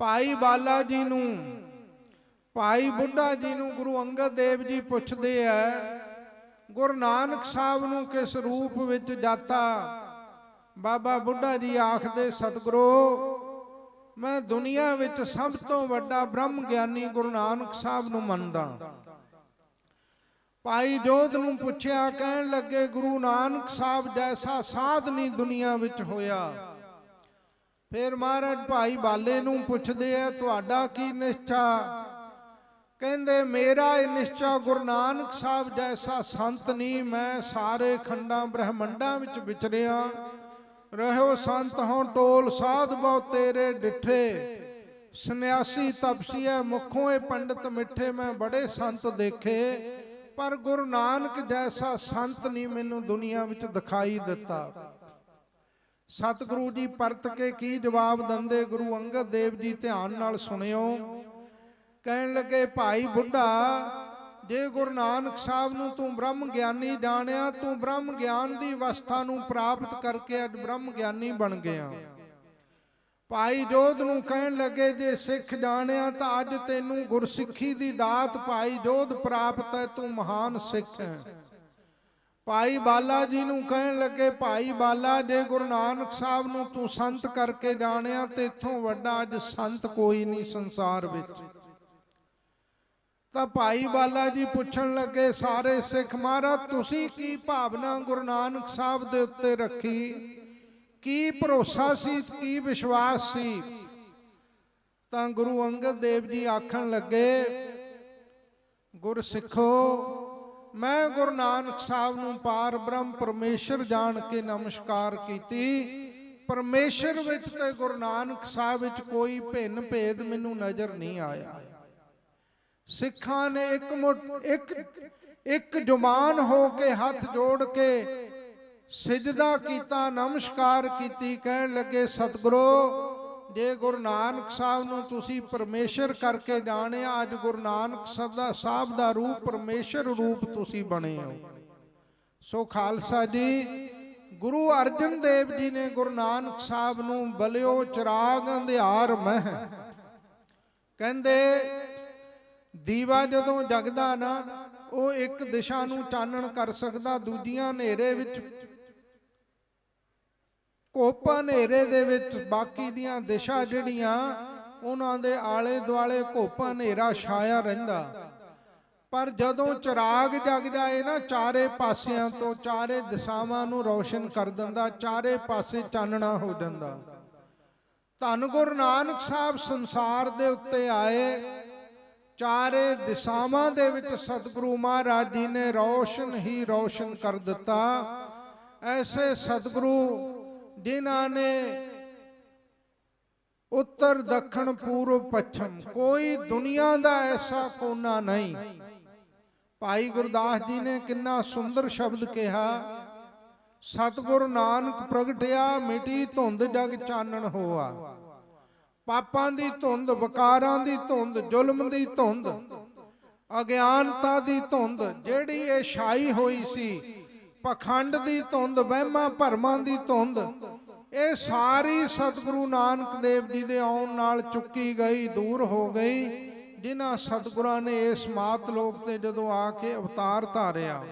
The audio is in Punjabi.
ਭਾਈ ਬਾਲਾ ਜੀ ਨੂੰ ਭਾਈ ਬੁੱਢਾ ਜੀ ਨੂੰ ਗੁਰੂ ਅੰਗਦ ਦੇਵ ਜੀ ਪੁੱਛਦੇ ਆ ਗੁਰੂ ਨਾਨਕ ਸਾਹਿਬ ਨੂੰ ਕਿਸ ਰੂਪ ਵਿੱਚ ਜਾਤਾ? ਬਾਬਾ ਬੁੱਢਾ ਜੀ ਆਖਦੇ ਸਤਿਗੁਰੂ ਮੈਂ ਦੁਨੀਆ ਵਿੱਚ ਸਭ ਤੋਂ ਵੱਡਾ ਬ੍ਰਹਮ ਗਿਆਨੀ ਗੁਰੂ ਨਾਨਕ ਸਾਹਿਬ ਨੂੰ ਮੰਨਦਾ ਭਾਈ ਜੋਧ ਨੂੰ ਪੁੱਛਿਆ ਕਹਿਣ ਲੱਗੇ ਗੁਰੂ ਨਾਨਕ ਸਾਹਿਬ ਜੈਸਾ ਸਾਧ ਨਹੀਂ ਦੁਨੀਆ ਵਿੱਚ ਹੋਇਆ। ਫਿਰ ਮਹਾਰਾਜ ਭਾਈ ਬਾਲੇ ਨੂੰ ਪੁੱਛਦੇ ਆ, ਤੁਹਾਡਾ ਕੀ ਨਿਸ਼ਚਾ? ਕਹਿੰਦੇ, ਮੇਰਾ ਇਹ ਨਿਸ਼ਚਾ ਗੁਰੂ ਨਾਨਕ ਸਾਹਿਬ ਜੈਸਾ ਸੰਤ ਨਹੀਂ, ਮੈਂ ਸਾਰੇ ਖੰਡਾਂ ਬ੍ਰਹਮੰਡਾਂ ਵਿੱਚ ਵਿਚਰਿਆ। ਰਹਿਓ ਸੰਤ ਹੋਂ ਟੋਲ ਸਾਧ ਬਹੁ ਤੇਰੇ ਡਿਠੇ। ਸੰਨਿਆਸੀ ਤਪਸੀਐ ਮੁਖੋਂ ਇਹ ਪੰਡਤ ਮਿੱਠੇ, ਮੈਂ ਬੜੇ ਸੰਤ ਦੇਖੇ। ਪਰ ਗੁਰੂ ਨਾਨਕ ਜੈਸਾ ਸੰਤ ਨਹੀਂ, ਮੈਨੂੰ ਦੁਨੀਆ ਵਿੱਚ ਦਿਖਾਈ ਦਿੱਤਾ। ਸਤਿਗੁਰੂ ਜੀ ਪਰਤ ਕੇ ਕੀ ਜਵਾਬ ਦਿੰਦੇ? ਗੁਰੂ ਅੰਗਦ ਦੇਵ ਜੀ ਧਿਆਨ ਨਾਲ ਸੁਣਿਓ। ਕਹਿਣ ਲੱਗੇ, ਭਾਈ ਬੁੱਢਾ, ਜੇ ਗੁਰੂ ਨਾਨਕ ਸਾਹਿਬ ਨੂੰ ਤੂੰ ਬ੍ਰਹਮ ਗਿਆਨੀ ਜਾਣਿਆ, ਤੂੰ ਬ੍ਰਹਮ ਗਿਆਨ ਦੀ ਅਵਸਥਾ ਨੂੰ ਪ੍ਰਾਪਤ ਕਰਕੇ ਅੱਜ ਬ੍ਰਹਮ ਗਿਆਨੀ ਬਣ ਗਿਆ। ਭਾਈ ਜੋਧ ਨੂੰ ਕਹਿਣ ਲੱਗੇ, ਜੇ ਸਿੱਖ ਜਾਣਿਆ ਤਾਂ ਅੱਜ ਤੈਨੂੰ ਗੁਰਸਿੱਖੀ ਦੀ ਦਾਤ ਭਾਈ ਜੋਧ ਪ੍ਰਾਪਤ ਹੈ, ਤੂੰ ਮਹਾਨ ਸਿੱਖ ਹੈ। ਭਾਈ ਬਾਲਾ ਜੀ ਨੂੰ ਕਹਿਣ ਲੱਗੇ, ਭਾਈ ਬਾਲਾ ਜੇ ਗੁਰੂ ਨਾਨਕ ਸਾਹਿਬ ਨੂੰ ਤੂੰ ਸੰਤ ਕਰਕੇ ਜਾਣਿਆ ਤੇ ਇਥੋਂ ਵੱਡਾ ਅੱਜ ਸੰਤ ਕੋਈ ਨਹੀਂ ਸੰਸਾਰ ਵਿੱਚ। ਤਾਂ ਭਾਈ ਬਾਲਾ ਜੀ ਪੁੱਛਣ ਲੱਗੇ, ਸਾਰੇ ਸਿੱਖ ਮਹਾਰਾਜ, ਤੁਸੀਂ ਕੀ ਭਾਵਨਾ ਗੁਰੂ ਨਾਨਕ ਸਾਹਿਬ ਦੇ ਉੱਤੇ ਰੱਖੀ? ਕੀ ਭਰੋਸਾ ਸੀ, ਕੀ ਵਿਸ਼ਵਾਸ ਸੀ? ਤਾਂ ਗੁਰੂ ਅੰਗਦ ਦੇਵ ਜੀ ਆਖਣ ਲੱਗੇ ਗੁਰ ਸਿੱਖੋ ਮੈਂ ਗੁਰੂ ਨਾਨਕ ਸਾਹਿਬ ਨੂੰ ਪਾਰ ਬ੍ਰਹਮ ਪਰਮੇਸ਼ਰ ਜਾਣ ਕੇ ਨਮਸਕਾਰ ਕੀਤੀ। ਪਰਮੇਸ਼ਰ ਵਿੱਚ ਤੇ ਗੁਰੂ ਨਾਨਕ ਸਾਹਿਬ ਵਿੱਚ ਕੋਈ ਭਿੰਨ ਭੇਦ ਮੈਨੂੰ ਨਜ਼ਰ ਨਹੀਂ ਆਇਆ। ਸਿੱਖਾਂ ਨੇ ਇੱਕ ਇੱਕ ਇੱਕ ਜੁਮਾਨ ਹੋ ਕੇ ਹੱਥ ਜੋੜ ਕੇ ਸਿਜਦਾ ਕੀਤਾ, ਨਮਸਕਾਰ ਕੀਤੀ, ਕਹਿਣ ਲੱਗੇ, ਸਤਿਗੁਰੂ ਜੇ ਗੁਰੂ ਨਾਨਕ ਸਾਹਿਬ ਨੂੰ ਤੁਸੀਂ ਪਰਮੇਸ਼ਰ ਕਰਕੇ ਜਾਣਿਆ, ਅੱਜ ਗੁਰੂ ਨਾਨਕ ਸਦਾ ਸਾਹਿਬ ਦਾ ਰੂਪ ਪਰਮੇਸ਼ਰ ਰੂਪ ਤੁਸੀਂ ਬਣੇ ਹੋ। ਸੋ ਖਾਲਸਾ ਜੀ, ਗੁਰੂ ਅਰਜਨ ਦੇਵ ਜੀ ਨੇ ਗੁਰੂ ਨਾਨਕ ਸਾਹਿਬ ਨੂੰ ਬਲਿਓ ਚਿਰਾਗ ਅੰਧਿਆਰ ਮਹਿ। ਕਹਿੰਦੇ, ਦੀਵਾ ਜਦੋਂ ਜਗਦਾ ਨਾ, ਉਹ ਇੱਕ ਦਿਸ਼ਾ ਨੂੰ ਚਾਨਣ ਕਰ ਸਕਦਾ, ਦੂਜੀਆਂ ਹਨੇਰੇ ਵਿੱਚ ਕੋਪਾ ਹਨੇਰੇ ਦੇ ਵਿੱਚ ਬਾਕੀ ਦੀਆਂ ਦਿਸ਼ਾ ਜਿਹੜੀਆਂ, ਉਹਨਾਂ ਦੇ ਆਲੇ ਦੁਆਲੇ ਕੋਪਾ ਹਨੇਰਾ ਛਾਇਆ ਰਹਿੰਦਾ। ਪਰ ਜਦੋਂ ਚਿਰਾਗ ਜਗ ਜਾਏ ਨਾ, ਚਾਰੇ ਪਾਸਿਆਂ ਤੋਂ ਚਾਰੇ ਦਿਸ਼ਾਵਾਂ ਨੂੰ ਰੌਸ਼ਨ ਕਰ ਦਿੰਦਾ, ਚਾਰੇ ਪਾਸੇ ਚਾਨਣਾ ਹੋ ਜਾਂਦਾ। ਧੰਨ ਗੁਰੂ ਨਾਨਕ ਸਾਹਿਬ ਸੰਸਾਰ ਦੇ ਉੱਤੇ ਆਏ, ਚਾਰੇ ਦਿਸ਼ਾਵਾਂ ਦੇ ਵਿੱਚ ਸਤਿਗੁਰੂ ਮਹਾਰਾਜ ਜੀ ਨੇ ਰੌਸ਼ਨ ਹੀ ਰੌਸ਼ਨ ਕਰ ਦਿੱਤਾ। ਐਸੇ ਸਤਿਗੁਰੂ ਜਿਨ੍ਹਾਂ ਨੇ ਉੱਤਰ, ਦੱਖਣ, ਪੂਰਬ, ਪੱਛਮ, ਕੋਈ ਦੁਨੀਆ ਦਾ ਐਸਾ ਕੋਨਾ ਨਹੀਂ। ਭਾਈ ਗੁਰਦਾਸ ਜੀ ਨੇ ਕਿੰਨਾ ਸੁੰਦਰ ਸ਼ਬਦ ਕਿਹਾ, ਸਤਿਗੁਰ ਨਾਨਕ ਪ੍ਰਗਟਿਆ, ਮਿਟੀ ਧੁੰਦ ਜਗ ਚਾਨਣ ਹੋਆ। ਪਾਪਾਂ ਦੀ ਧੁੰਦ, ਵਕਾਰਾਂ ਦੀ ਧੁੰਦ, ਜ਼ੁਲਮ ਦੀ ਧੁੰਦ, ਅਗਿਆਨਤਾ ਦੀ ਧੁੰਦ, ਜਿਹੜੀ ਇਹ ਛਾਈ ਹੋਈ ਸੀ, ਪਖੰਡ ਦੀ ਧੁੰਦ, ਵਹਿਮਾਂ ਭਰਮਾਂ ਦੀ ਧੁੰਦ ਇਹ ਸਾਰੀ ਸਤਿਗੁਰੂ ਨਾਨਕ ਦੇਵ ਜੀ ਦੇ ਆਉਣ ਨਾਲ ਚੁੱਕੀ ਗਈ, ਦੂਰ ਹੋ ਗਈ, ਜਿਨ੍ਹਾਂ ਸਤਿਗੁਰਾਂ ਨੇ ਇਸ ਮਾਤ ਲੋਕ ਤੇ ਜਦੋਂ ਆ ਕੇ ਅਵਤਾਰ ਧਾਰਿਆ।